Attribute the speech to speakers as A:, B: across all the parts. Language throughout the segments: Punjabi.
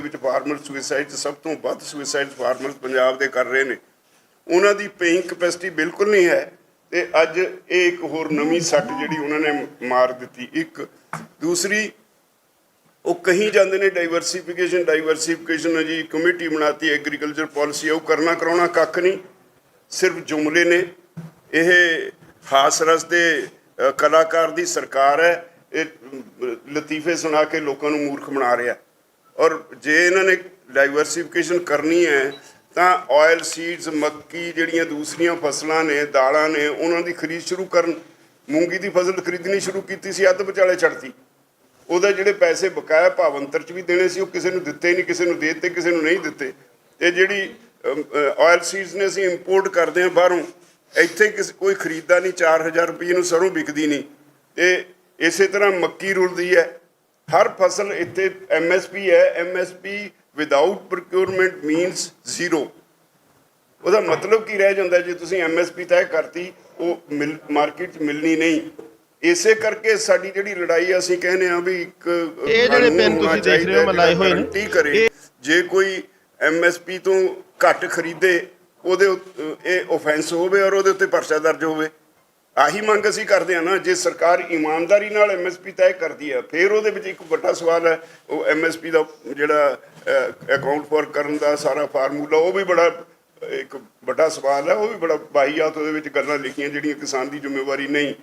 A: ਦੇ ਵਿੱਚ ਫਾਰਮਰ ਸੁਸਾਈਡ ਸਭ ਤੋਂ ਵੱਧ ਸੁਸਾਈਡ ਫਾਰਮਰ ਪੰਜਾਬ ਦੇ ਕਰ ਰਹੇ ਨੇ। ਉਹਨਾਂ ਦੀ ਪੇਇੰਗ ਕਪੈਸਿਟੀ ਬਿਲਕੁਲ ਨਹੀਂ ਹੈ ਤੇ ਅੱਜ ਇਹ ਇੱਕ ਹੋਰ ਨਵੀਂ ਸੱਟ ਜਿਹੜੀ ਉਹਨਾਂ ਨੇ ਮਾਰ ਦਿੱਤੀ। ਇੱਕ, ਦੂਸਰੀ, ਉਹ ਕਹੀ ਜਾਂਦੇ ਨੇ ਡਾਈਵਰਸਿਫਿਕੇਸ਼ਨ ਡਾਈਵਰਸਿਫਿਕੇਸ਼ਨ ਜੀ ਕਮੇਟੀ ਬਣਾਤੀ ਐਗਰੀਕਲਚਰ ਪਾਲਿਸੀ ਉਹ ਕਰਨਾ ਕਰਾਉਣਾ ਕੱਖ ਨਹੀਂ, ਸਿਰਫ ਜੁਮਲੇ ਨੇ। ਇਹ ਖਾਸ ਰਸ ਦੇ ਕਲਾਕਾਰ ਦੀ ਸਰਕਾਰ ਹੈ, ਇਹ ਲਤੀਫੇ ਸੁਣਾ ਕੇ ਲੋਕਾਂ ਨੂੰ ਮੂਰਖ ਬਣਾ ਰਿਹਾ। ਔਰ ਜੇ ਇਹਨਾਂ ਨੇ ਡਾਈਵਰਸਿਫਿਕੇਸ਼ਨ ਕਰਨੀ ਹੈ, ਤਾਂ ਆਇਲ ਸੀਡਸ ਮੱਕੀ ਜਿਹੜੀਆਂ ਦੂਸਰੀਆਂ ਫਸਲਾਂ ਨੇ, ਦਾਲਾਂ ਨੇ, ਉਹਨਾਂ ਦੀ ਖਰੀਦ ਸ਼ੁਰੂ ਕਰਨ, ਮੂੰਗੀ ਦੀ ਫਸਲ ਖਰੀਦਣੀ ਸ਼ੁਰੂ ਕੀਤੀ ਸੀ, ਅੱਧ ਵਿਚਾਲੇ ਛੱਡਤੀ ਉਹਦਾ ਜਿਹੜੇ ਪੈਸੇ ਬਕਾਇਆ ਭਾਵੰਤਰ ਚ ਵੀ ਦੇਣੇ ਸੀ, ਉਹ ਕਿਸੇ ਨੂੰ ਦਿੱਤੇ ਨਹੀਂ, ਕਿਸੇ ਨੂੰ ਦੇ ਦਿੱਤੇ, ਕਿਸੇ ਨੂੰ ਨਹੀਂ ਦਿੱਤੇ। ਇਹ ਜਿਹੜੀ ਆਇਲ ਸੀਡਸ ਨੇ ਅਸੀਂ ਇੰਪੋਰਟ ਕਰਦੇ ਹਾਂ ਬਾਹਰੋਂ, ਇੱਥੇ ਕਿਸੇ, ਕੋਈ ਖਰੀਦਦਾ ਨਹੀਂ 4000 ਰੁਪਏ ਨੂੰ ਸਰੋਂ ਵਿਕਦੀ ਨਹੀਂ। ਤੇ ਇਸੇ ਤਰ੍ਹਾਂ ਮੱਕੀ ਰੁਲਦੀ ਹੈ ਹਰ ਫਸਲ ਇੱਥੇ ਐਮਐਸਪੀ ਹੈ। MSP without procurement means zero ਉਹਦਾ ਮਤਲਬ ਕੀ ਰਹਿ ਜਾਂਦਾ ਜੇ ਤੁਸੀਂ ਐਮਐਸਪੀ ਤੈਅ ਕਰਤੀ ਉਹ ਮਾਰਕੀਟ 'ਚ ਮਿਲਣੀ ਨਹੀਂ। ਇਸੇ ਕਰਕੇ ਸਾਡੀ ਜਿਹੜੀ ਲੜਾਈ ਅਸੀਂ ਕਹਿੰਦੇ ਆ ਵੀ ਇੱਕ
B: ਇਹ ਜਿਹੜੇ ਪੈਨ ਤੁਸੀਂ ਦੇਖ ਰਹੇ ਹੋ, ਮੈਂ ਲਾਏ ਹੋਏ ਨੇ।
A: ਗਾਰੰਟੀ ਕਰੇ। ਜੇ ਕੋਈ ਐਮਐਸਪੀ ਤੋਂ ਘੱਟ ਖਰੀਦੇ ਉਹਦੇ ਇਹ ਆਫੈਂਸ ਹੋਵੇ ਔਰ ਉਹਦੇ ਉੱਤੇ ਪਰਚਾ ਦਰਜ ਹੋਵੇ। ਆਹੀ ਮੰਗ ਅਸੀਂ ਕਰਦੇ ਆ ਨਾ, ਜੇ ਸਰਕਾਰ ਇਮਾਨਦਾਰੀ ਨਾਲ ਐਮਐਸਪੀ ਤੈਅ ਕਰਦੀ ਹੈ ਫਿਰ ਉਹਦੇ ਵਿੱਚ ਇੱਕ ਵੱਡਾ ਸਵਾਲ ਹੈ, ਉਹ ਐਮਐਸਪੀ ਦਾ ਜਿਹੜਾ ਅਕਾਊਂਟ ਫੋਰ ਕਰਨ ਦਾ ਸਾਰਾ ਫਾਰਮੂਲਾ, ਉਹ ਵੀ ਬੜਾ, ਇੱਕ ਵੱਡਾ ਸਵਾਲ ਹੈ, ਉਹ ਵੀ ਬੜਾ ਬਾਹੀਆਤ ਉਹਦੇ ਵਿੱਚ ਗੱਲਾਂ ਲਿਖੀਆਂ ਜਿਹੜੀਆਂ ਕਿਸਾਨ ਦੀ ਜ਼ਿੰਮੇਵਾਰੀ ਨਹੀਂ।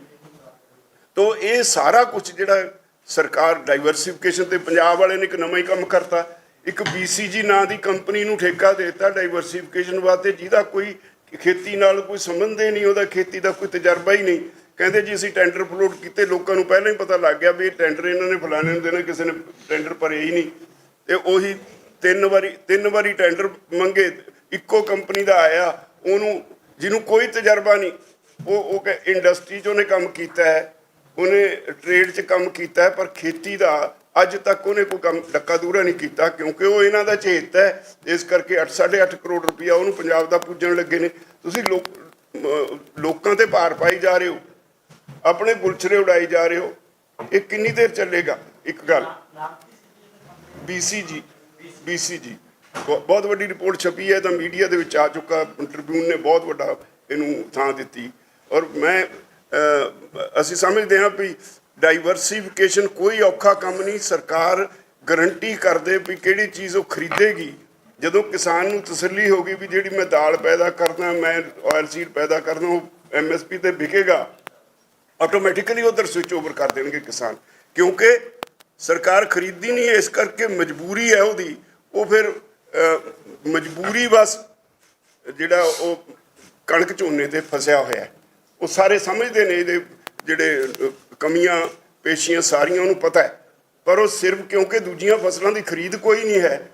A: ਤੋ ਇਹ ਸਾਰਾ ਕੁਝ ਜਿਹੜਾ ਸਰਕਾਰ ਡਾਈਵਰਸਿਫਿਕੇਸ਼ਨ ਤੇ ਪੰਜਾਬ ਵਾਲੇ ਨੇ ਇੱਕ ਨਵਾਂ ਹੀ ਕੰਮ ਕਰਤਾ, ਇੱਕ BCG ਨਾਂ ਦੀ ਕੰਪਨੀ ਨੂੰ ਠੇਕਾ ਦੇ ਦਿੱਤਾ ਡਾਈਵਰਸਿਫਿਕੇਸ਼ਨ ਵਾਸਤੇ, ਜਿਹਦਾ ਕੋਈ ਖੇਤੀ ਨਾਲ ਕੋਈ ਸੰਬੰਧ ਹੀ ਨਹੀਂ, ਉਹਦਾ ਖੇਤੀ ਦਾ ਕੋਈ ਤਜਰਬਾ ਹੀ ਨਹੀਂ। ਕਹਿੰਦੇ ਜੀ, ਅਸੀਂ ਟੈਂਡਰ ਫਲੋਟ ਕੀਤੇ, ਲੋਕਾਂ ਨੂੰ ਪਹਿਲਾਂ ਹੀ ਪਤਾ ਲੱਗ ਗਿਆ ਵੀ ਇਹ ਟੈਂਡਰ ਇਹਨਾਂ ਨੇ ਫਲਾਣੇ ਨੂੰ ਦੇਣਾ, ਕਿਸੇ ਨੇ ਟੈਂਡਰ ਭਰੇ ਹੀ ਨਹੀਂ। ਤੇ ਉਹੀ ਤਿੰਨ ਵਾਰੀ ਤਿੰਨ ਵਾਰੀ ਟੈਂਡਰ ਮੰਗੇ, ਇੱਕੋ ਕੰਪਨੀ ਦਾ ਆਇਆ, ਉਹਨੂੰ, ਜਿਹਨੂੰ ਕੋਈ ਤਜਰਬਾ ਨਹੀਂ। ਉਹ ਉਹ ਕਿ ਇੰਡਸਟਰੀ 'ਚ ਉਹਨੇ ਕੰਮ ਕੀਤਾ ਹੈ, ਉਹਨੇ ਟ੍ਰੇਡ 'ਚ ਕੰਮ ਕੀਤਾ ਹੈ, ਪਰ ਖੇਤੀ ਦਾ ਅੱਜ ਤੱਕ ਉਹਨੇ ਕੋਈ ਕੰਮ ਡੱਕਾ ਦੂਰਾ ਨਹੀਂ ਕੀਤਾ, ਕਿਉਂਕਿ ਉਹ ਇਹਨਾਂ ਦਾ ਚੇਤ ਹੈ। ਇਸ ਕਰਕੇ 8.5 ਕਰੋੜ ਰੁਪਇਆ ਉਹਨੂੰ ਪੰਜਾਬ ਦਾ ਪੂਜਣ ਲੱਗੇ ਨੇ। ਤੁਸੀਂ ਲੋਕ ਲੋਕਾਂ ਤੇ ਭਾਰ ਪਾਈ ਜਾ ਰਹੇ ਹੋ। ਆਪਣੇ ਗੁਲਛਰੇ ਉਡਾਈ ਜਾ ਰਹੇ ਹੋ। ਇਹ ਕਿੰਨੀ ਦੇਰ ਚੱਲੇਗਾ? ਇੱਕ ਗੱਲ। BCG BCG ਬਹੁ- ਬਹੁਤ ਵੱਡੀ ਰਿਪੋਰਟ ਛਪੀ ਹੈ ਤਾਂ ਮੀਡੀਆ ਦੇ ਵਿੱਚ ਆ ਚੁੱਕਾ। ਟ੍ਰਿਬਿਊਨ ਨੇ ਬਹੁਤ ਵੱਡਾ ਇਹਨੂੰ ਥਾਂ ਦਿੱਤੀ। ਔਰ ਮੈਂ ਅਸੀਂ ਸਮਝਦੇ ਹਾਂ ਵੀ ਡਾਈਵਰਸਿਫਿਕੇਸ਼ਨ ਕੋਈ ਔਖਾ ਕੰਮ ਨਹੀਂ, ਸਰਕਾਰ ਗਰੰਟੀ ਕਰਦੇ ਵੀ ਕਿਹੜੀ ਚੀਜ਼ ਉਹ ਖਰੀਦੇਗੀ। ਜਦੋਂ ਕਿਸਾਨ ਨੂੰ ਤਸੱਲੀ ਹੋਗੀ ਵੀ ਜਿਹੜੀ ਮੈਂ ਦਾਲ ਪੈਦਾ ਕਰਦਾ ਮੈਂ ਆਇਲ ਸੀਡ ਪੈਦਾ ਕਰਦਾ ਉਹ ਐਮਐਸਪੀ ਤੇ ਵਿਕੇਗਾ ਆਟੋਮੈਟਿਕਲੀ ਉਧਰ ਸਵਿਚ ਓਵਰ ਕਰ ਦੇਣਗੇ ਕਿਸਾਨ। ਕਿਉਂਕਿ ਸਰਕਾਰ ਖਰੀਦੀ ਨਹੀਂ, ਇਸ ਕਰਕੇ ਮਜਬੂਰੀ ਹੈ ਉਹਦੀ। ਉਹ ਫਿਰ ਮਜਬੂਰੀ ਬਸ ਜਿਹੜਾ ਉਹ ਕਣਕ ਝੋਨੇ ਤੇ ਫਸਿਆ ਹੋਇਆ ਉਹ ਸਾਰੇ ਸਮਝਦੇ ਨੇ ਇਹਦੇ ਜਿਹੜੇ ਕਮੀਆਂ, ਪੇਸ਼ੀਆਂ ਸਾਰੀਆਂ ਉਹਨੂੰ ਪਤਾ ਹੈ। ਪਰ ਉਹ ਸਿਰਫ ਕਿਉਂਕਿ ਦੂਜੀਆਂ ਫਸਲਾਂ ਦੀ ਖਰੀਦ ਕੋਈ ਨਹੀਂ ਹੈ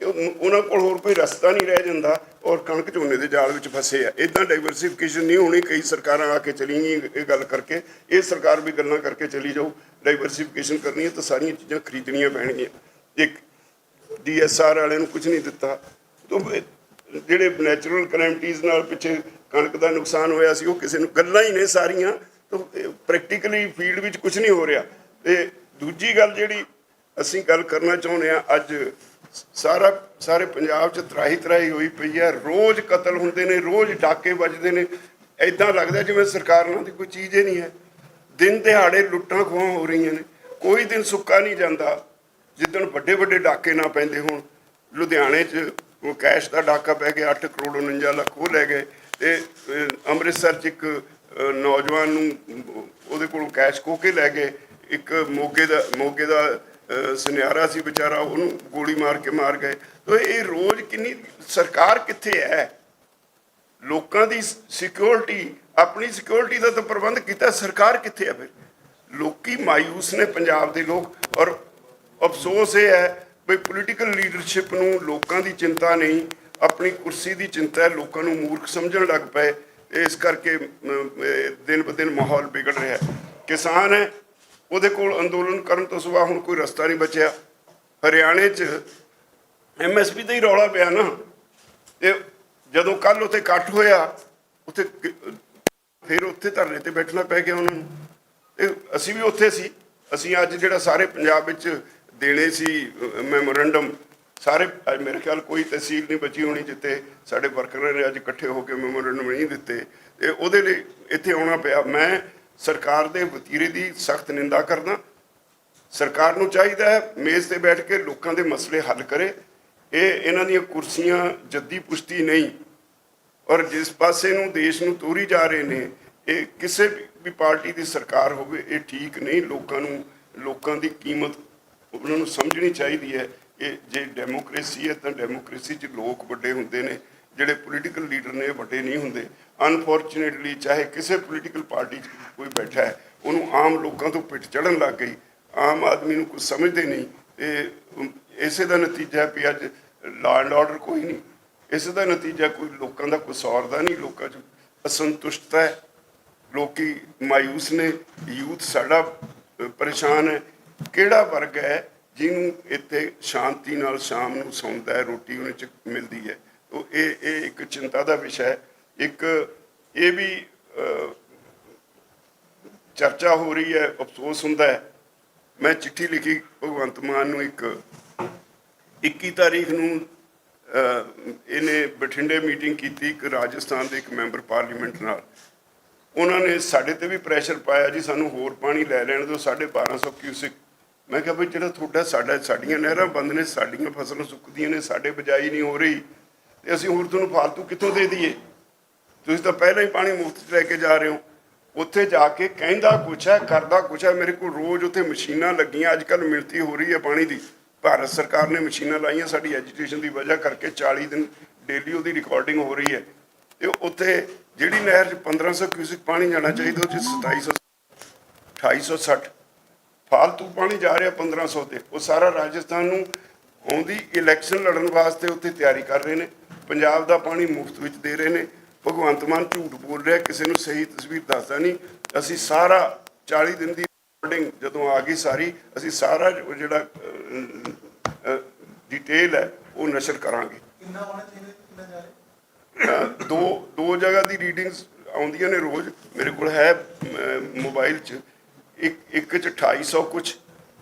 A: ਉਹਨਾਂ ਕੋਲ ਹੋਰ ਕੋਈ ਰਸਤਾ ਨਹੀਂ ਰਹਿ ਜਾਂਦਾ ਔਰ ਕਣਕ ਝੋਨੇ ਦੇ ਜਾਲ ਵਿੱਚ ਫਸੇ ਆ। ਇਦਾਂ ਡਾਈਵਰਸਿਫਿਕੇਸ਼ਨ ਨਹੀਂ ਹੋਣੀ, ਕਈ ਸਰਕਾਰਾਂ ਆ ਕੇ ਚਲੀ ਗਈਆਂ ਇਹ ਗੱਲ ਕਰਕੇ। ਇਹ ਸਰਕਾਰ ਵੀ ਗੱਲਾਂ ਕਰਕੇ ਚਲੀ ਜਾਊ ਡਾਈਵਰਸਿਫਿਕੇਸ਼ਨ ਕਰਨੀ ਹੈ ਤਾਂ ਸਾਰੀਆਂ ਚੀਜ਼ਾਂ ਖਰੀਦਣੀਆਂ ਪੈਣਗੀਆਂ। ਇੱਕ ਡੀਐਸਆਰ ਵਾਲਿਆਂ ਨੂੰ ਕੁਝ ਨਹੀਂ ਦਿੱਤਾ। ਤੋਂ ਜਿਹੜੇ ਨੈਚੁਰਲ ਕਲੈਮਟੀਜ਼ ਨਾਲ ਪਿੱਛੇ ਕਣਕ ਦਾ ਨੁਕਸਾਨ ਹੋਇਆ ਸੀ, ਉਹ ਕਿਸੇ ਨੂੰ ਗੱਲਾਂ ਹੀ ਨੇ ਸਾਰੀਆਂ। ਪ੍ਰੈਕਟੀਕਲੀ ਫੀਲਡ ਵਿੱਚ ਕੁਝ ਨਹੀਂ ਹੋ ਰਿਹਾ। ਤੇ ਦੂਜੀ ਗੱਲ ਜਿਹੜੀ ਅਸੀਂ ਗੱਲ ਕਰਨਾ ਚਾਹੁੰਦੇ ਆ ਅੱਜ ਸਾਰਾ, ਸਾਰੇ ਪੰਜਾਬ 'ਚ ਤਰਾਹੀ ਤਰਾਹੀ ਹੋਈ ਪਈ ਹੈ। ਰੋਜ਼ ਕਤਲ ਹੁੰਦੇ ਨੇ, ਰੋਜ਼ ਡਾਕੇ ਵੱਜਦੇ ਨੇ। ਐਦਾਂ ਲੱਗਦਾ ਜਿਵੇਂ ਸਰਕਾਰ ਨਾਲ ਦੀ ਕੋਈ ਚੀਜ਼ ਹੀ ਨਹੀਂ ਹੈ। ਦਿਨ ਦਿਹਾੜੇ ਲੁੱਟਾਂ ਖੋਹਾਂ ਹੋ ਰਹੀਆਂ ਨੇ। ਕੋਈ ਦਿਨ ਸੁੱਕਾ ਨਹੀਂ ਜਾਂਦਾ। ਜਿੱਦਣ ਵੱਡੇ ਵੱਡੇ ਡਾਕੇ ਨਾ ਪੈਂਦੇ ਹੋਣ, ਲੁਧਿਆਣੇ 'ਚ ਉਹ ਕੈਸ਼ ਦਾ ਡਾਕਾ ਪੈ ਗਿਆ 8 ਕਰੋੜ 49 ਲੱਖ ਉਹ ਲੈ ਗਏ। ਤੇ ਅੰਮ੍ਰਿਤਸਰ 'ਚ ਇੱਕ ਨੌਜਵਾਨ ਨੂੰ ਉਹਦੇ ਕੋਲੋਂ ਕੈਸ਼ ਖੋ ਕੇ ਲੈ ਗਏ। ਇੱਕ ਮੋਗੇ ਦਾ ਮੋਗੇ ਦਾ ਸੁਨਿਆਰਾ ਸੀ ਵਿਚਾਰਾ, ਉਹਨੂੰ ਗੋਲੀ ਮਾਰ ਕੇ ਮਾਰ ਗਏ। ਤਾਂ ਇਹ ਰੋਜ਼ ਕਿੰਨੀ, ਸਰਕਾਰ ਕਿੱਥੇ ਹੈ? ਲੋਕਾਂ ਦੀ ਸਿਕਿਉਰਿਟੀ ਆਪਣੀ ਸਿਕਿਉਰਿਟੀ ਦਾ ਤਾਂ ਪ੍ਰਬੰਧ ਕੀਤਾ, ਸਰਕਾਰ ਕਿੱਥੇ ਹੈ ਫਿਰ? ਲੋਕੀ ਮਾਇੂਸ ਨੇ ਪੰਜਾਬ ਦੇ ਲੋਕ ਔਰ ਅਫਸੋਸ ਇਹ ਹੈ ਵੀ ਪੋਲੀਟੀਕਲ ਲੀਡਰਸ਼ਿਪ ਨੂੰ ਲੋਕਾਂ ਦੀ ਚਿੰਤਾ ਨਹੀਂ, ਆਪਣੀ ਕੁਰਸੀ ਦੀ ਚਿੰਤਾ ਹੈ, ਲੋਕਾਂ ਨੂੰ ਮੂਰਖ ਸਮਝਣ ਲੱਗ ਪਏ। ਇਸ ਕਰਕੇ ਦਿਨ ਬ ਦਿਨ ਮਾਹੌਲ ਵਿਗੜ ਰਿਹਾ ਕਿਸਾਨ ਹੈ, ਉਹਦੇ ਕੋਲ ਅੰਦੋਲਨ ਕਰਨ ਤੋਂ ਸਿਵਾ ਹੁਣ ਕੋਈ ਰਸਤਾ ਨਹੀਂ ਬਚਿਆ। ਹਰਿਆਣੇ 'ਚ ਐਮਐਸਪੀ ਦਾ ਹੀ ਰੌਲਾ ਪਿਆ ਨਾ। ਤੇ ਜਦੋਂ ਕੱਲ ਉੱਥੇ ਇਕੱਠ ਹੋਇਆ, ਉੱਥੇ ਫਿਰ ਉੱਥੇ ਧਰਨੇ ਤੇ ਬੈਠਣਾ ਪੈ ਗਿਆ ਉਹਨਾਂ ਨੂੰ। ਤੇ ਅਸੀਂ ਵੀ ਉੱਥੇ ਸੀ। ਅਸੀਂ ਅੱਜ ਜਿਹੜਾ ਸਾਰੇ ਪੰਜਾਬ ਵਿੱਚ ਦੇਣੇ ਸੀ ਮੈਮੋਰੈਂਡਮ ਸਾਰੇ, ਅੱਜ ਮੇਰੇ ਖਿਆਲ ਕੋਈ ਤਹਿਸੀਲ ਨਹੀਂ ਬਚੀ ਹੋਣੀ ਜਿੱਥੇ ਸਾਡੇ ਵਰਕਰਾਂ ਨੇ ਅੱਜ ਇਕੱਠੇ ਹੋ ਕੇ ਮੈਮੋਰੰਡਮ ਨਹੀਂ ਦਿੱਤੇ। ਤੇ ਉਹਦੇ ਲਈ ਇੱਥੇ ਆਉਣਾ ਪਿਆ। ਮੈਂ ਸਰਕਾਰ ਦੇ ਵਤੀਰੇ ਦੀ ਸਖਤ ਨਿੰਦਾ ਕਰਦਾ। ਸਰਕਾਰ ਨੂੰ ਚਾਹੀਦਾ ਹੈ ਮੇਜ਼ ਤੇ ਬੈਠ ਕੇ ਲੋਕਾਂ ਦੇ ਮਸਲੇ ਹੱਲ ਕਰੇ। ਇਹ ਇਹਨਾਂ ਦੀਆਂ ਕੁਰਸੀਆਂ ਜੱਦੀ ਪੁਸ਼ਤੀ ਨਹੀਂ। ਔਰ ਜਿਸ ਪਾਸੇ ਨੂੰ ਦੇਸ਼ ਨੂੰ ਤੋਰੀ ਜਾ ਰਹੇ ਨੇ, ਇਹ ਕਿਸੇ ਵੀ ਪਾਰਟੀ ਦੀ ਸਰਕਾਰ ਹੋਵੇ, ਇਹ ਠੀਕ ਨਹੀਂ। ਲੋਕਾਂ ਨੂੰ, ਲੋਕਾਂ ਦੀ ਕੀਮਤ ਉਹਨਾਂ ਨੂੰ ਸਮਝਣੀ ਚਾਹੀਦੀ ਹੈ। ਇਹ ਜੇ ਡੈਮੋਕ੍ਰੇਸੀ ਹੈ ਤਾਂ ਡੈਮੋਕ੍ਰੇਸੀ 'ਚ ਲੋਕ ਵੱਡੇ ਹੁੰਦੇ ਨੇ, ਜਿਹੜੇ ਪੋਲੀਟੀਕਲ ਲੀਡਰ ਨੇ ਵੱਡੇ ਨਹੀਂ ਹੁੰਦੇ। ਅਨਫੋਰਚੂਨੇਟਲੀ ਚਾਹੇ ਕਿਸੇ ਪੋਲੀਟੀਕਲ ਪਾਰਟੀ 'ਚ ਕੋਈ ਬੈਠਾ ਹੈ, ਉਹਨੂੰ ਆਮ ਲੋਕਾਂ ਤੋਂ ਪਿੱਠ ਚੜਨ ਲੱਗ ਗਈ। ਆਮ ਆਦਮੀ ਨੂੰ ਕੁਝ ਸਮਝਦੇ ਨਹੀਂ। ਇਹ ਇਸੇ ਦਾ ਨਤੀਜਾ ਹੈ ਵੀ ਅੱਜ ਲਾਅ ਐਂਡ ਆਰਡਰ ਕੋਈ ਨਹੀਂ। ਇਸ ਦਾ ਨਤੀਜਾ ਕੋਈ ਲੋਕਾਂ ਦਾ ਕੁਸੌਰ ਦਾ ਨਹੀਂ, ਲੋਕਾਂ 'ਚ ਅਸੰਤੁਸ਼ਟਤਾ ਹੈ। ਲੋਕੀ ਮਾਯੂਸ ਨੇ, ਯੂਥ ਸਾਡਾ ਪਰੇਸ਼ਾਨ ਹੈ। ਕਿਹੜਾ ਵਰਗ ਹੈ ਜਿਹਨੂੰ ਇੱਥੇ ਸ਼ਾਂਤੀ ਨਾਲ ਸ਼ਾਮ ਨੂੰ ਸੌਂਦਾ ਹੈ, ਰੋਟੀ ਉਹਨੇ ਚ ਮਿਲਦੀ ਹੈ। ਤੋ ਇਹ ਇਹ ਇੱਕ ਚਿੰਤਾ ਦਾ ਵਿਸ਼ਾ ਹੈ। ਇੱਕ ਇਹ ਵੀ ਚਰਚਾ ਹੋ ਰਹੀ ਹੈ, ਅਫਸੋਸ ਹੁੰਦਾ ਹੈ। ਮੈਂ ਚਿੱਠੀ ਲਿਖੀ ਭਗਵੰਤ ਮਾਨ ਨੂੰ ਇੱਕ 21 ਤਾਰੀਖ ਨੂੰ ਇਹਨੇ ਬਠਿੰਡੇ ਮੀਟਿੰਗ ਕੀਤੀ ਇੱਕ ਰਾਜਸਥਾਨ ਦੇ ਇੱਕ ਮੈਂਬਰ ਪਾਰਲੀਮੈਂਟ ਨਾਲ। ਉਹਨਾਂ ਨੇ ਸਾਡੇ ਤੇ ਵੀ ਪ੍ਰੈਸ਼ਰ ਪਾਇਆ ਜੀ, ਸਾਨੂੰ ਹੋਰ ਪਾਣੀ ਲੈ ਲੈਣ ਦਿਓ 1250 ਕਿਊਸਿਕ ਮੈਂ ਕਿਹਾ ਵੀ ਜਿਹੜਾ ਤੁਹਾਡਾ ਸਾਡਾ, ਸਾਡੀਆਂ ਨਹਿਰਾਂ ਬੰਦ ਨੇ, ਸਾਡੀਆਂ ਫਸਲਾਂ ਸੁੱਕਦੀਆਂ ਨੇ, ਸਾਡੇ ਬਜਾਈ ਨਹੀਂ ਹੋ ਰਹੀ, ਤੇ ਅਸੀਂ ਹੋਰ ਤੁਹਾਨੂੰ ਫਾਲਤੂ ਕਿੱਥੋਂ ਦੇ ਦਈਏ? ਤੁਸੀਂ ਤਾਂ ਪਹਿਲਾਂ ਹੀ ਪਾਣੀ ਮੁਫਤ 'ਚ ਲੈ ਕੇ ਜਾ ਰਹੇ ਹੋ। ਉੱਥੇ ਜਾ ਕੇ ਕਹਿੰਦਾ ਕੁਛ ਹੈ, ਕਰਦਾ ਕੁਛ ਹੈ, ਮੇਰੇ ਕੋਲ ਰੋਜ਼ ਉੱਥੇ ਮਸ਼ੀਨਾਂ ਲੱਗੀਆਂ ਅੱਜ ਕੱਲ ਮਿਲਤੀ ਹੋ ਰਹੀ ਹੈ ਪਾਣੀ ਦੀ। ਭਾਰਤ ਸਰਕਾਰ ਨੇ ਮਸ਼ੀਨਾਂ ਲਾਈਆਂ, ਸਾਡੀ ਐਜੂਕੇਸ਼ਨ ਦੀ ਵਜ੍ਹਾ ਕਰਕੇ 40 ਦਿਨ ਡੇਲੀ ਉਹਦੀ ਰਿਕਾਰਡਿੰਗ ਹੋ ਰਹੀ ਹੈ। ਤੇ ਉੱਥੇ ਜਿਹੜੀ ਨਹਿਰ 'ਚ 1500 ਕਿਊਸਿਕ ਪਾਣੀ ਜਾਣਾ ਚਾਹੀਦਾ, ਉਹ 'ਚ 2700 2860 ਫਾਲਤੂ ਪਾਣੀ ਜਾ ਰਿਹਾ 1500 ਤੇ। ਉਹ ਸਾਰਾ ਰਾਜਸਥਾਨ ਨੂੰ ਆਉਂਦੀ ਇਲੈਕਸ਼ਨ ਲੜਨ ਵਾਸਤੇ ਉੱਥੇ ਤਿਆਰੀ ਕਰ ਰਹੇ ਨੇ। ਪੰਜਾਬ ਦਾ ਪਾਣੀ ਮੁਫਤ ਵਿੱਚ ਦੇ ਰਹੇ ਨੇ। ਭਗਵੰਤ ਮਾਨ ਝੂਠ ਬੋਲ ਰਿਹਾ ਕਿਸੇ ਨੂੰ ਸਹੀ ਤਸਵੀਰ ਦੱਸਦਾ ਨਹੀਂ। ਅਸੀਂ ਸਾਰਾ 40 ਦਿਨ ਦੀ ਰਿਕਾਰਡਿੰਗ ਜਦੋਂ ਆ ਗਈ ਸਾਰੀ ਅਸੀਂ ਸਾਰਾ ਜਿਹੜਾ ਡਿਟੇਲ ਹੈ ਉਹ ਨਸ਼ਰ ਕਰਾਂਗੇ।
C: ਕਿੰਨਾ ਹੋਣਾ ਚਾਹੀਦਾ ਕਿੰਨਾ ਜਾ ਰਿਹਾ?
A: ਅਹ ਦੋ ਦੋ ਜਗ੍ਹਾ ਦੀ ਰੀਡਿੰਗਸ ਆਉਂਦੀਆਂ ਨੇ ਰੋਜ਼। ਮੇਰੇ ਕੋਲ ਹੈ ਮੋਬਾਈਲ 'ਚ। ਇੱਕ ਇੱਕ 'ਚ 2800 ਕੁਝ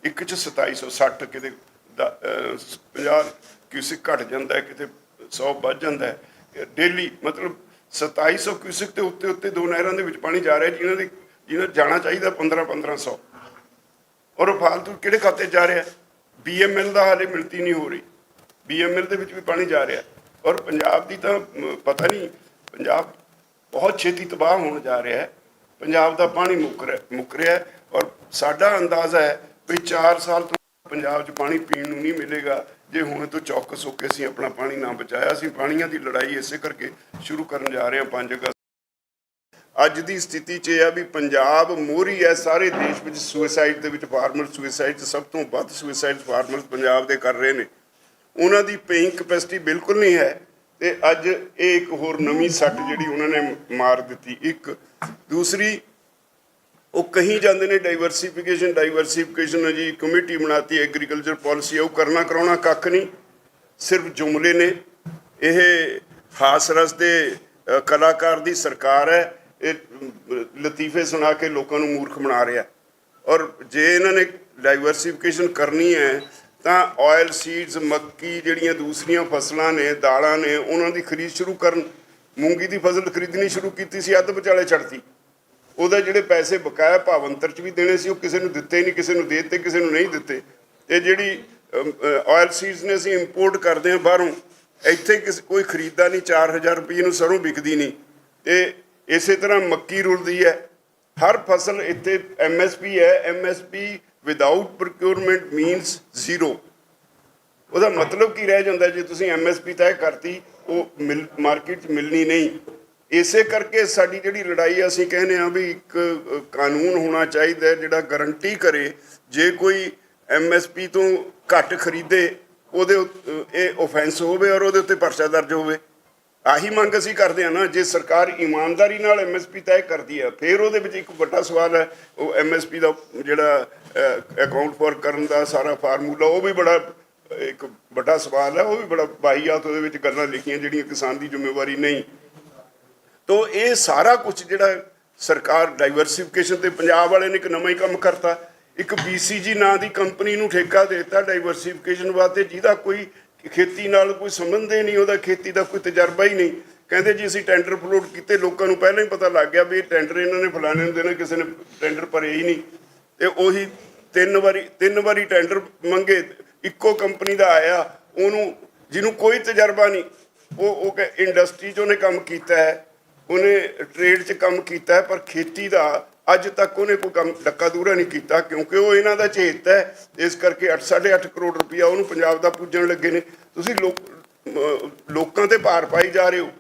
A: ਇੱਕ 'ਚ 2760 ਕਿਤੇ ਦਾ- ਅਹ 50 ਕਿਊਸਿਕ ਘਟ ਜਾਂਦਾ, ਕਿਤੇ 100 ਵੱਧ ਜਾਂਦਾ। ਹੈ ਡੇਲੀ ਮਤਲਬ 2700 ਕਿਊਸਿਕ ਤੇ ਉੱਤੇ ਉੱਤੇ ਦੋ ਨਹਿਰਾਂ ਦੇ ਵਿੱਚ ਪਾਣੀ ਜਾ ਰਿਹਾ, ਜਿਹਨਾਂ ਦੇ, ਜਿਹਨਾਂ ਜਾਣਾ ਚਾਹੀਦਾ 15 1500 ਔਰ ਉਹ ਫਾਲਤੂ ਕਿਹੜੇ ਖਾਤੇ ਜਾ ਰਿਹਾ? ਬੀਐਮਐਲ ਦਾ ਹਾਲੇ ਮਿਲਤੀ ਨਹੀਂ ਹੋ ਰਹੀ। ਬੀਐਮਐਲ ਦੇ ਵਿੱਚ ਵੀ ਪਾਣੀ ਜਾ ਰਿਹਾ। ਔਰ ਪੰਜਾਬ ਦੀ ਤਾਂ ਪਤਾ ਨਹੀਂ, ਪੰਜਾਬ ਬਹੁਤ ਛੇਤੀ ਤਬਾਹ ਹੋਣ ਜਾ ਰਿਹਾ ਹੈ। ਪੰਜਾਬ ਦਾ ਪਾਣੀ ਮੁੱਕ ਰਿਹਾ ਮੁੱਕ ਰਿਹਾ ਔਰ ਸਾਡਾ ਅੰਦਾਜ਼ਾ ਹੈ ਵੀ 4 ਸਾਲ ਤੋਂ ਪੰਜਾਬ 'ਚ ਪਾਣੀ ਪੀਣ ਨੂੰ ਨਹੀਂ ਮਿਲੇਗਾ। ਜੇ ਹੁਣ ਤੋਂ ਚੌਕਸ ਹੋ ਕੇ ਅਸੀਂ ਆਪਣਾ ਪਾਣੀ ਨਾ ਬਚਾਇਆ, ਅਸੀਂ ਪਾਣੀਆਂ ਦੀ ਲੜਾਈ ਇਸੇ ਕਰਕੇ ਸ਼ੁਰੂ ਕਰਨ ਜਾ ਰਹੇ ਹਾਂ 5 ਅਗਸਤ। ਅੱਜ ਦੀ ਸਥਿਤੀ 'ਚ ਇਹ ਆ ਵੀ ਪੰਜਾਬ ਮੋਹਰੀ ਹੈ, ਸਾਰੇ ਦੇਸ਼ ਵਿੱਚ ਸੁਸਾਈਡ ਦੇ ਵਿੱਚ ਫਾਰਮਰ ਸੁਸਾਈਡ ਸਭ ਤੋਂ ਵੱਧ ਸੁਸਾਈਡ ਫਾਰਮਰ ਪੰਜਾਬ ਦੇ ਕਰ ਰਹੇ ਨੇ। ਉਹਨਾਂ ਦੀ ਪੇਇੰਗ ਕਪੈਸਿਟੀ ਬਿਲਕੁਲ ਨਹੀਂ ਹੈ ਤੇ ਅੱਜ ਇਹ ਇੱਕ ਹੋਰ ਨਵੀਂ ਸੱਟ ਜਿਹੜੀ ਉਹਨਾਂ ਨੇ ਮਾਰ ਦਿੱਤੀ। ਇੱਕ, ਦੂਸਰੀ ਉਹ ਕਹੀ ਜਾਂਦੇ ਨੇ ਡਾਈਵਰਸਿਫਿਕੇਸ਼ਨ ਡਾਈਵਰਸਿਫਿਕੇਸ਼ਨ ਜੀ, ਕਮੇਟੀ ਬਣਾਤੀ ਐਗਰੀਕਲਚਰ ਪਾਲਿਸੀ ਉਹ ਕਰਨਾ ਕਰਾਉਣਾ ਕੱਖ ਨਹੀਂ। ਸਿਰਫ ਜੁਮਲੇ ਨੇ। ਇਹ ਖਾਸ ਰਸ ਦੇ ਕਲਾਕਾਰ ਦੀ ਸਰਕਾਰ ਹੈ। ਇਹ ਲਤੀਫੇ ਸੁਣਾ ਕੇ ਲੋਕਾਂ ਨੂੰ ਮੂਰਖ ਬਣਾ ਰਿਹਾ ਔਰ ਜੇ ਇਹਨਾਂ ਨੇ ਡਾਈਵਰਸਿਫਿਕੇਸ਼ਨ ਕਰਨੀ ਹੈ, ਤਾਂ ਆਇਲ ਸੀਡਸ ਮੱਕੀ ਜਿਹੜੀਆਂ ਦੂਸਰੀਆਂ ਫਸਲਾਂ ਨੇ, ਦਾਲਾਂ ਨੇ, ਉਹਨਾਂ ਦੀ ਖਰੀਦ ਸ਼ੁਰੂ ਕਰਨ, ਮੂੰਗੀ ਦੀ ਫਸਲ ਖਰੀਦਣੀ ਸ਼ੁਰੂ ਕੀਤੀ ਸੀ, ਅੱਧ ਵਿਚਾਲੇ ਛੱਡਤੀ ਉਹਦੇ ਜਿਹੜੇ ਪੈਸੇ ਬਕਾਇਆ ਭਾਵੰਤਰ ਚ ਵੀ ਦੇਣੇ ਸੀ, ਉਹ ਕਿਸੇ ਨੂੰ ਦਿੱਤੇ ਨਹੀਂ, ਕਿਸੇ ਨੂੰ ਦੇ ਦਿੱਤੇ, ਕਿਸੇ ਨੂੰ ਨਹੀਂ ਦਿੱਤੇ। ਤੇ ਜਿਹੜੀ ਆਇਲ ਸੀਡਸ ਨੇ ਅਸੀਂ ਇੰਪੋਰਟ ਕਰਦੇ ਹਾਂ ਬਾਹਰੋਂ, ਇੱਥੇ ਕਿਸ, ਕੋਈ ਖਰੀਦਦਾ ਨਹੀਂ 4000 ਰੁਪਏ ਨੂੰ ਸਰੋਂ ਵਿਕਦੀ ਨਹੀਂ। ਤੇ ਇਸੇ ਤਰ੍ਹਾਂ ਮੱਕੀ ਰੁਲਦੀ ਹੈ। ਹਰ ਫਸਲ ਇੱਥੇ ਐਮਐਸਪੀ ਹੈ। MSP without procurement means zero ਉਹਦਾ ਮਤਲਬ ਕੀ ਰਹਿ ਜਾਂਦਾ? ਜੇ ਤੁਸੀਂ ਐਮਐਸਪੀ ਤੈਅ ਕਰਤੀ, ਉਹ ਮਿਲ ਮਾਰਕੀਟ 'ਚ ਮਿਲਣੀ ਨਹੀਂ। ਇਸੇ ਕਰਕੇ ਸਾਡੀ ਜਿਹੜੀ ਲੜਾਈ ਅਸੀਂ ਕਹਿੰਦੇ ਆ ਵੀ ਇੱਕ ਕਾਨੂੰਨ ਹੋਣਾ ਚਾਹੀਦਾ ਹੈ, ਜਿਹੜਾ ਗਾਰੰਟੀ ਕਰੇ, ਜੇ ਕੋਈ ਐਮਐਸਪੀ ਤੋਂ ਘੱਟ ਖਰੀਦੇ, ਉਹਦੇ ਉੱਤ- ਇਹ ਆਫੈਂਸ ਹੋਵੇ ਔਰ ਉਹਦੇ ਉੱਤੇ ਪਰਚਾ ਦਰਜ ਹੋਵੇ। ਆਹੀ ਮੰਗ ਅਸੀਂ ਕਰਦੇ ਆ ਨਾ, ਜੇ ਸਰਕਾਰ ਇਮਾਨਦਾਰੀ ਨਾਲ ਐਮਐਸਪੀ ਤੈਅ ਕਰਦੀ ਹੈ ਫਿਰ ਉਹਦੇ ਵਿੱਚ ਇੱਕ ਵੱਡਾ ਸਵਾਲ ਹੈ, ਉਹ ਐਮਐਸਪੀ ਦਾ ਜਿਹੜਾ ਅਕਾਊਂਟ ਫੋਰ ਕਰਨ ਦਾ ਸਾਰਾ ਫਾਰਮੂਲਾ, ਉਹ ਵੀ ਬੜਾ, ਇੱਕ ਵੱਡਾ ਸਵਾਲ ਹੈ, ਉਹ ਵੀ ਬੜਾ ਬਾਹੀਆਤ ਉਹਦੇ ਵਿੱਚ ਗੱਲਾਂ ਲਿਖੀਆਂ ਜਿਹੜੀਆਂ ਕਿਸਾਨ ਦੀ ਜ਼ਿੰਮੇਵਾਰੀ ਨਹੀਂ। ਤੋ ਇਹ ਸਾਰਾ ਕੁਝ ਜਿਹੜਾ ਸਰਕਾਰ ਡਾਈਵਰਸਿਫਿਕੇਸ਼ਨ ਤੇ ਪੰਜਾਬ ਵਾਲੇ ਨੇ ਇੱਕ ਨਵਾਂ ਹੀ ਕੰਮ ਕਰਤਾ। ਇੱਕ BCG ਨਾਂ ਦੀ ਕੰਪਨੀ ਨੂੰ ਠੇਕਾ ਦੇ ਦਿੱਤਾ ਡਾਈਵਰਸਿਫਿਕੇਸ਼ਨ ਵਾਸਤੇ, ਜਿਹਦਾ ਕੋਈ ਖੇਤੀ ਨਾਲ ਕੋਈ ਸੰਬੰਧ ਹੀ ਨਹੀਂ, ਉਹਦਾ ਖੇਤੀ ਦਾ ਕੋਈ ਤਜਰਬਾ ਹੀ ਨਹੀਂ। ਕਹਿੰਦੇ ਜੀ, ਅਸੀਂ ਟੈਂਡਰ ਫਲੋਟ ਕੀਤੇ, ਲੋਕਾਂ ਨੂੰ ਪਹਿਲਾਂ ਹੀ ਪਤਾ ਲੱਗ ਗਿਆ ਵੀ ਇਹ ਟੈਂਡਰ ਇਹਨਾਂ ਨੇ ਫਲਾਣੇ ਨੂੰ ਦੇਣਾ, ਕਿਸੇ ਨੇ ਟੈਂਡਰ ਭਰੇ ਹੀ ਨਹੀਂ। ਤੇ ਉਹੀ ਤਿੰਨ ਵਾਰੀ ਤਿੰਨ ਵਾਰੀ ਟੈਂਡਰ ਮੰਗੇ, ਇੱਕੋ ਕੰਪਨੀ ਦਾ ਆਇਆ, ਉਹਨੂੰ ਜਿਹਨੂੰ ਕੋਈ ਤਜਰਬਾ ਨਹੀਂ, ਉਹ ਉਹ ਕਿ ਇੰਡਸਟਰੀ 'ਚ ਉਹਨੇ ਕੰਮ ਕੀਤਾ ਹੈ। ਉਹਨੇ ਟ੍ਰੇਡ 'ਚ ਕੰਮ ਕੀਤਾ ਪਰ ਖੇਤੀ ਦਾ ਅੱਜ ਤੱਕ ਉਹਨੇ ਕੋਈ ਕੰਮ ਡੱਕਾ ਦੂਰਾ ਨਹੀਂ ਕੀਤਾ, ਕਿਉਂਕਿ ਉਹ ਇਹਨਾਂ ਦਾ ਚੇਤ ਹੈ। ਇਸ ਕਰਕੇ 8.5 ਕਰੋੜ ਰੁਪਇਆ ਉਹਨੂੰ ਪੰਜਾਬ ਦਾ ਪੂਜਣ ਲੱਗੇ ਨੇ। ਤੁਸੀਂ ਲੋਕ ਲੋਕਾਂ ਤੇ ਭਾਰ ਪਾਈ ਜਾ ਰਹੇ ਹੋ।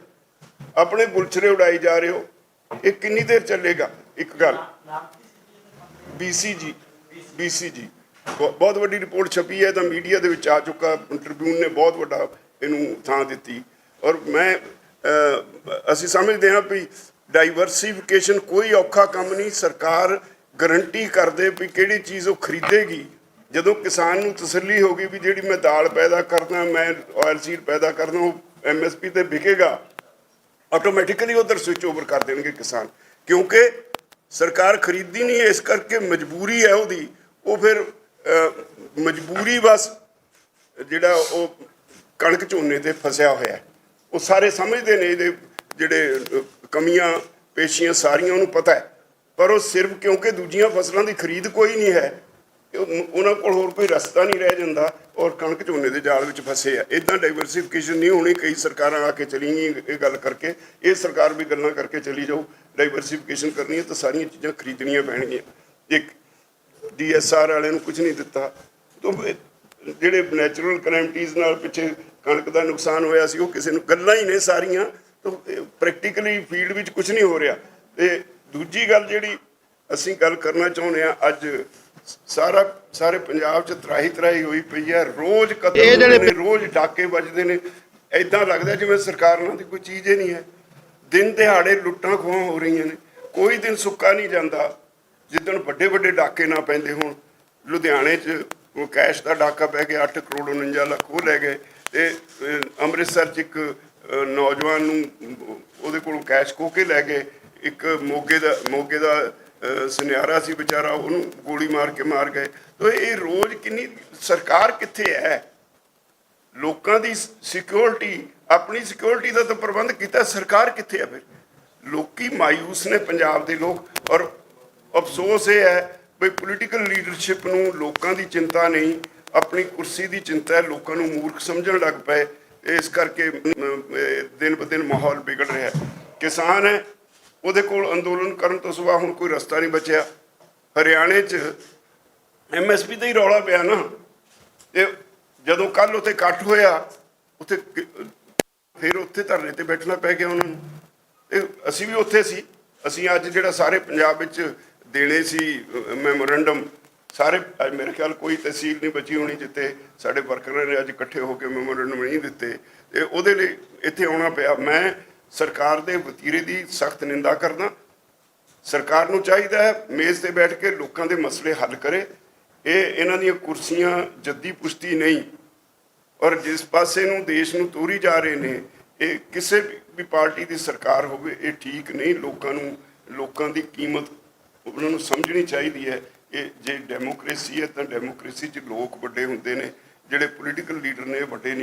A: ਆਪਣੇ ਗੁਲਛਰੇ ਉਡਾਈ ਜਾ ਰਹੇ ਹੋ। ਇਹ ਕਿੰਨੀ ਦੇਰ ਚੱਲੇਗਾ? ਇੱਕ ਗੱਲ। ਬੀਸੀਜੀ ਬੀਸੀਜੀ ਬਹੁਤ ਵੱਡੀ ਰਿਪੋਰਟ ਛਪੀ ਹੈ ਤਾਂ ਮੀਡੀਆ ਦੇ ਵਿੱਚ ਆ ਚੁੱਕਾ। ਟ੍ਰਿਬਿਊਨ ਨੇ ਬਹੁਤ ਵੱਡਾ ਇਹਨੂੰ ਥਾਂ ਦਿੱਤੀ। ਔਰ ਮੈਂ ਅਸੀਂ ਸਮਝਦੇ ਹਾਂ ਵੀ ਡਾਈਵਰਸਿਫਿਕੇਸ਼ਨ ਕੋਈ ਔਖਾ ਕੰਮ ਨਹੀਂ, ਸਰਕਾਰ ਗਰੰਟੀ ਕਰਦੇ ਵੀ ਕਿਹੜੀ ਚੀਜ਼ ਉਹ ਖਰੀਦੇਗੀ। ਜਦੋਂ ਕਿਸਾਨ ਨੂੰ ਤਸੱਲੀ ਹੋਗੀ ਵੀ ਜਿਹੜੀ ਮੈਂ ਦਾਲ ਪੈਦਾ ਕਰਦਾ, ਮੈਂ ਆਇਲ ਸੀਡ ਪੈਦਾ ਕਰਦਾ, ਉਹ ਐਮਐਸਪੀ ਤੇ ਵਿਕੇਗਾ ਆਟੋਮੈਟਿਕਲੀ ਉਧਰ ਸਵਿਚ ਓਵਰ ਕਰ ਦੇਣਗੇ ਕਿਸਾਨ। ਕਿਉਂਕਿ ਸਰਕਾਰ ਖਰੀਦੀ ਨਹੀਂ, ਇਸ ਕਰਕੇ ਮਜਬੂਰੀ ਹੈ ਉਹਦੀ। ਉਹ ਫਿਰ ਮਜਬੂਰੀ ਬਸ ਜਿਹੜਾ ਉਹ ਕਣਕ ਝੋਨੇ ਤੇ ਫਸਿਆ ਹੋਇਆ ਹੈ। ਉਹ ਸਾਰੇ ਸਮਝਦੇ ਨੇ ਇਹਦੇ ਜਿਹੜੇ ਕਮੀਆਂ, ਪੇਸ਼ੀਆਂ ਸਾਰੀਆਂ, ਉਹਨੂੰ ਪਤਾ ਹੈ। ਪਰ ਉਹ ਸਿਰਫ ਕਿਉਂਕਿ ਦੂਜੀਆਂ ਫਸਲਾਂ ਦੀ ਖਰੀਦ ਕੋਈ ਨਹੀਂ ਹੈ ਉਹਨਾਂ ਕੋਲ ਹੋਰ ਕੋਈ ਰਸਤਾ ਨਹੀਂ ਰਹਿ ਜਾਂਦਾ ਔਰ ਕਣਕ ਝੋਨੇ ਦੇ ਜਾਲ ਵਿੱਚ ਫਸੇ ਆ। ਇਦਾਂ ਡਾਈਵਰਸਿਫਿਕੇਸ਼ਨ ਨਹੀਂ ਹੋਣੀ, ਕਈ ਸਰਕਾਰਾਂ ਆ ਕੇ ਚਲੀ ਗਈਆਂ ਇਹ ਗੱਲ ਕਰਕੇ, ਇਹ ਸਰਕਾਰ ਵੀ ਗੱਲਾਂ ਕਰਕੇ ਚਲੀ ਜਾਊ। ਡਾਈਵਰਸਿਫਿਕੇਸ਼ਨ ਕਰਨੀ ਹੈ ਤਾਂ ਸਾਰੀਆਂ ਚੀਜ਼ਾਂ ਖਰੀਦਣੀਆਂ ਪੈਣਗੀਆਂ। ਇੱਕ ਡੀਐਸਆਰ ਵਾਲਿਆਂ ਨੂੰ ਕੁਝ ਨਹੀਂ ਦਿੱਤਾ। ਤੋਂ ਜਿਹੜੇ ਨੈਚੁਰਲ ਕਲੈਮਟੀਜ਼ ਨਾਲ ਪਿੱਛੇ ਕਣਕ ਦਾ ਨੁਕਸਾਨ ਹੋਇਆ ਸੀ ਉਹ ਕਿਸੇ ਨੂੰ ਗੱਲਾਂ ਹੀ ਨੇ ਸਾਰੀਆਂ ਤੋਂ ਪ੍ਰੈਕਟੀਕਲੀ ਫੀਲਡ ਵਿੱਚ ਕੁਝ ਨਹੀਂ ਹੋ ਰਿਹਾ। ਤੇ ਦੂਜੀ ਗੱਲ ਜਿਹੜੀ ਅਸੀਂ ਗੱਲ ਕਰਨਾ ਚਾਹੁੰਦੇ ਆ ਅੱਜ ਸਾਰਾ ਸਾਰੇ ਪੰਜਾਬ 'ਚ ਤਰਾਹੀ ਤਰਾਹੀ ਹੋਈ ਪਈ ਹੈ ਰੋਜ਼ ਕਤਲ ਨੇ ਰੋਜ਼ ਡਾਕੇ ਵੱਜਦੇ ਨੇ ਐਦਾਂ ਲੱਗਦਾ ਜਿਵੇਂ ਸਰਕਾਰ ਨਾਲ ਦੀ ਕੋਈ ਚੀਜ਼ ਹੀ ਨਹੀਂ ਹੈ। ਦਿਨ ਦਿਹਾੜੇ ਲੁੱਟਾਂ ਖੋਹਾਂ ਹੋ ਰਹੀਆਂ ਨੇ ਕੋਈ ਦਿਨ ਸੁੱਕਾ ਨਹੀਂ ਜਾਂਦਾ ਜਿੱਦਣ ਵੱਡੇ ਵੱਡੇ ਡਾਕੇ ਨਾ ਪੈਂਦੇ ਹੋਣ। ਲੁਧਿਆਣੇ 'ਚ ਉਹ ਕੈਸ਼ ਦਾ ਡਾਕਾ ਪੈ ਗਿਆ 8 ਕਰੋੜ 49 ਲੱਖ ਉਹ ਲੈ ਗਏ। ਤੇ ਅੰਮ੍ਰਿਤਸਰ 'ਚ ਇੱਕ ਨੌਜਵਾਨ ਨੂੰ, ਉਹਦੇ ਕੋਲੋਂ ਕੈਸ਼ ਖੋ ਕੇ ਲੈ ਗਏ। ਇੱਕ ਮੋਗੇ ਦਾ ਮੋਗੇ ਦਾ ਸੁਨਿਆਰਾ ਸੀ ਵਿਚਾਰਾ, ਉਹਨੂੰ ਗੋਲੀ ਮਾਰ ਕੇ ਮਾਰ ਗਏ। ਤਾਂ ਇਹ ਰੋਜ਼ ਕਿੰਨੀ, ਸਰਕਾਰ ਕਿੱਥੇ ਹੈ? ਲੋਕਾਂ ਦੀ ਸਿਕਿਉਰਿਟੀ ਆਪਣੀ ਸਿਕਿਉਰਿਟੀ ਦਾ ਤਾਂ ਪ੍ਰਬੰਧ ਕੀਤਾ, ਸਰਕਾਰ ਕਿੱਥੇ ਹੈ ਫਿਰ? ਲੋਕੀ ਮਾਇੂਸ ਨੇ ਪੰਜਾਬ ਦੇ ਲੋਕ, ਔਰ ਅਫਸੋਸ ਇਹ ਹੈ ਵੀ ਪੋਲੀਟੀਕਲ ਲੀਡਰਸ਼ਿਪ ਨੂੰ ਲੋਕਾਂ ਦੀ ਚਿੰਤਾ ਨਹੀਂ ਆਪਣੀ ਕੁਰਸੀ ਦੀ ਚਿੰਤਾ ਹੈ ਲੋਕਾਂ ਨੂੰ ਮੂਰਖ ਸਮਝਣ ਲੱਗ ਪਏ। ਇਸ ਕਰਕੇ ਦਿਨ ਬ ਦਿਨ ਮਾਹੌਲ ਵਿਗੜ ਰਿਹਾ ਹੈ। ਕਿਸਾਨ ਹੈ, ਉਹਦੇ ਕੋਲ ਅੰਦੋਲਨ ਕਰਨ ਤੋਂ ਸਿਵਾ ਹੁਣ ਕੋਈ ਰਸਤਾ ਨਹੀਂ ਬਚਿਆ। ਹਰਿਆਣੇ 'ਚ ਐਮਐਸਪੀ ਦਾ ਹੀ ਰੌਲਾ ਪਿਆ ਨਾ। ਤੇ ਜਦੋਂ ਕੱਲ ਉੱਥੇ ਇਕੱਠ ਹੋਇਆ, ਉੱਥੇ ਫਿਰ ਉੱਥੇ ਧਰਨੇ ਤੇ ਬੈਠਣਾ ਪੈ ਗਿਆ ਉਹਨਾਂ ਨੂੰ। ਤੇ ਅਸੀਂ ਵੀ ਉੱਥੇ ਸੀ। ਅਸੀਂ ਅੱਜ ਜਿਹੜਾ ਸਾਰੇ ਪੰਜਾਬ ਵਿੱਚ ਦੇਣੇ ਸੀ ਮੈਮੋਰੈਂਡਮ ਸਾਰੇ, ਅੱਜ ਮੇਰੇ ਖਿਆਲ ਕੋਈ ਤਹਿਸੀਲ ਨਹੀਂ ਬਚੀ ਹੋਣੀ ਜਿੱਥੇ ਸਾਡੇ ਵਰਕਰਾਂ ਨੇ ਅੱਜ ਇਕੱਠੇ ਹੋ ਕੇ ਮੈਮੋਰੈਂਡਮ ਨਹੀਂ ਦਿੱਤੇ। ਤੇ ਉਹਦੇ ਲਈ ਇੱਥੇ ਆਉਣਾ ਪਿਆ। ਮੈਂ ਸਰਕਾਰ ਦੇ ਵਤੀਰੇ ਦੀ ਸਖਤ ਨਿੰਦਾ ਕਰਦਾ। ਸਰਕਾਰ ਨੂੰ ਚਾਹੀਦਾ ਹੈ ਮੇਜ਼ ਤੇ ਬੈਠ ਕੇ ਲੋਕਾਂ ਦੇ ਮਸਲੇ ਹੱਲ ਕਰੇ। ਇਹ ਇਹਨਾਂ ਦੀਆਂ ਕੁਰਸੀਆਂ ਜੱਦੀ ਪੁਸ਼ਤੀ ਨਹੀਂ। ਔਰ ਜਿਸ ਪਾਸੇ ਨੂੰ ਦੇਸ਼ ਨੂੰ ਤੋਰੀ ਜਾ ਰਹੇ ਨੇ, ਇਹ ਕਿਸੇ ਵੀ ਪਾਰਟੀ ਦੀ ਸਰਕਾਰ ਹੋਵੇ, ਇਹ ਠੀਕ ਨਹੀਂ। ਲੋਕਾਂ ਨੂੰ, ਲੋਕਾਂ ਦੀ ਕੀਮਤ ਉਹਨਾਂ ਨੂੰ ਸਮਝਣੀ ਚਾਹੀਦੀ ਹੈ। ਕਿ ਜੇ ਡੈਮੋਕ੍ਰੇਸੀ ਹੈ ਤਾਂ ਡੈਮੋਕ੍ਰੇਸੀ 'ਚ ਲੋਕ ਵੱਡੇ ਹੁੰਦੇ ਨੇ, ਜਿਹੜੇ ਪੋਲੀਟੀਕਲ ਲੀਡਰ ਨੇ ਵੱਡੇ ਨਹੀਂ